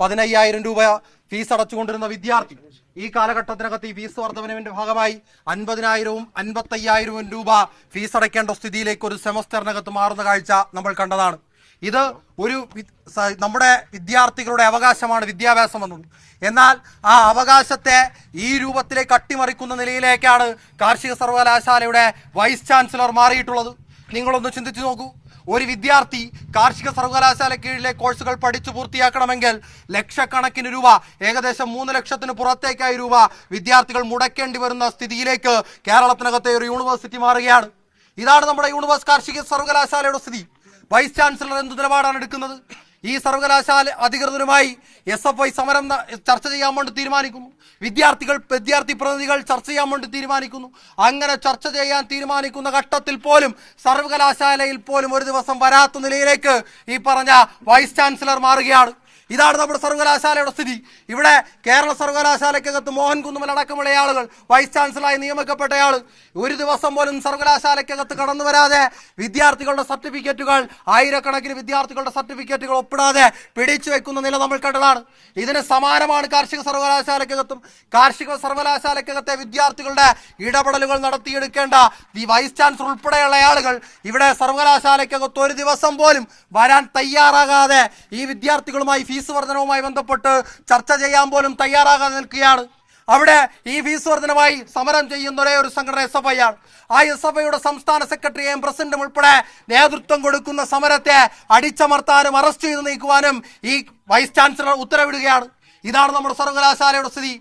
പതിനയ്യായിരം രൂപ ഫീസ് അടച്ചുകൊണ്ടിരുന്ന വിദ്യാർത്ഥി. ഈ കാലഘട്ടത്തിനകത്ത് ഈ ഫീസ് വർധനവിന്റെ ഭാഗമായി അൻപതിനായിരവും അൻപത്തയ്യായിരവും രൂപ ഫീസ് അടയ്ക്കേണ്ട സ്ഥിതിയിലേക്ക് ഒരു സെമസ്റ്ററിനകത്ത് മാറുന്ന കാഴ്ച നമ്മൾ കണ്ടതാണ്. ഇത് ഒരു നമ്മുടെ വിദ്യാർത്ഥികളുടെ അവകാശമാണ് വിദ്യാഭ്യാസം എന്നത്. എന്നാൽ ആ അവകാശത്തെ ഈ രൂപത്തിലേക്ക് അട്ടിമറിക്കുന്ന നിലയിലേക്കാണ് കാർഷിക സർവകലാശാലയുടെ വൈസ് ചാൻസലർ മാറിയിട്ടുള്ളത്. നിങ്ങളൊന്ന് ചിന്തിച്ചു നോക്കൂ. ഒരു വിദ്യാർത്ഥി കാർഷിക സർവകലാശാല കീഴിലെ കോഴ്സുകൾ പഠിച്ചു പൂർത്തിയാക്കണമെങ്കിൽ ലക്ഷക്കണക്കിന് രൂപ ഏകദേശം മൂന്ന് ലക്ഷത്തിന് പുറത്തേക്കായി രൂപ വിദ്യാർത്ഥികൾ മുടക്കേണ്ടി വരുന്ന സ്ഥിതിയിലേക്ക് കേരളത്തിനകത്തെ ഒരു യൂണിവേഴ്സിറ്റി മാറുകയാണ്. ഇതാണ് നമ്മുടെ യൂണിവേഴ്സ് കാർഷിക സർവകലാശാലയുടെ സ്ഥിതി. വൈസ് ചാൻസലർ എന്ത് നിലപാടാണ് എടുക്കുന്നത്? ഈ സർവകലാശാല അധികൃതരുമായി എസ് എഫ് ഐ സമരം ചർച്ച ചെയ്യാൻ വേണ്ടി തീരുമാനിക്കുന്നു. വിദ്യാർത്ഥികൾ വിദ്യാർത്ഥി പ്രതിനിധികൾ ചർച്ച ചെയ്യാൻ വേണ്ടി തീരുമാനിക്കുന്നു. അങ്ങനെ ചർച്ച ചെയ്യാൻ തീരുമാനിക്കുന്ന ഘട്ടത്തിൽ പോലും സർവകലാശാലയിൽ പോലും ഒരു ദിവസം വരാത്ത നിലയിലേക്ക് ഈ പറഞ്ഞ വൈസ് ചാൻസലർ മാറുകയാണ്. ഇതാണ് നമ്മുടെ സർവകലാശാലയുടെ സ്ഥിതി. ഇവിടെ കേരള സർവകലാശാലയ്ക്കകത്ത് മോഹൻ കുന്നുമൽ അടക്കമുള്ള ആളുകൾ വൈസ് ചാൻസലറായി നിയമിക്കപ്പെട്ടയാൾ ഒരു ദിവസം പോലും സർവകലാശാലയ്ക്കകത്ത് കടന്നു വരാതെ വിദ്യാർത്ഥികളുടെ സർട്ടിഫിക്കറ്റുകൾ ആയിരക്കണക്കിന് വിദ്യാർത്ഥികളുടെ സർട്ടിഫിക്കറ്റുകൾ ഒപ്പിടാതെ പിടിച്ചു വെക്കുന്ന നില നമ്മൾ കണ്ടതാണ്. ഇതിന് സമാനമാണ് കാർഷിക സർവകലാശാലയ്ക്കകത്തും. കാർഷിക സർവകലാശാലയ്ക്കകത്തെ വിദ്യാർത്ഥികളുടെ ഇടപെടലുകൾ നടത്തിയെടുക്കേണ്ട ഈ വൈസ് ചാൻസലർ ഉൾപ്പെടെയുള്ള ആളുകൾ ഇവിടെ സർവകലാശാലയ്ക്കകത്ത് ഒരു ദിവസം പോലും വരാൻ തയ്യാറാകാതെ ഈ വിദ്യാർത്ഥികളുമായി ഫീസ് വർധനവുമായി ബന്ധപ്പെട്ട് ചർച്ച ചെയ്യാൻ പോലും തയ്യാറാകാതെ നിൽക്കുകയാണ്. അവിടെ ഈ ഫീസ് വർധനമായി സമരം ചെയ്യുന്ന ഒരേ ഒരു സംഘടന എസ് എഫ് ഐ ആണ്. ആ എസ് എഫ് ഐയുടെ സംസ്ഥാന സെക്രട്ടറിയെയും പ്രസിഡന്റും ഉൾപ്പെടെ നേതൃത്വം കൊടുക്കുന്ന സമരത്തെ അടിച്ചമർത്താനും അറസ്റ്റ് ചെയ്ത് നീക്കുവാനും ഈ വൈസ് ചാൻസലർ ഉത്തരവിടുകയാണ്. ഇതാണ് നമ്മുടെ സർവകലാശാലയുടെ സ്ഥിതി.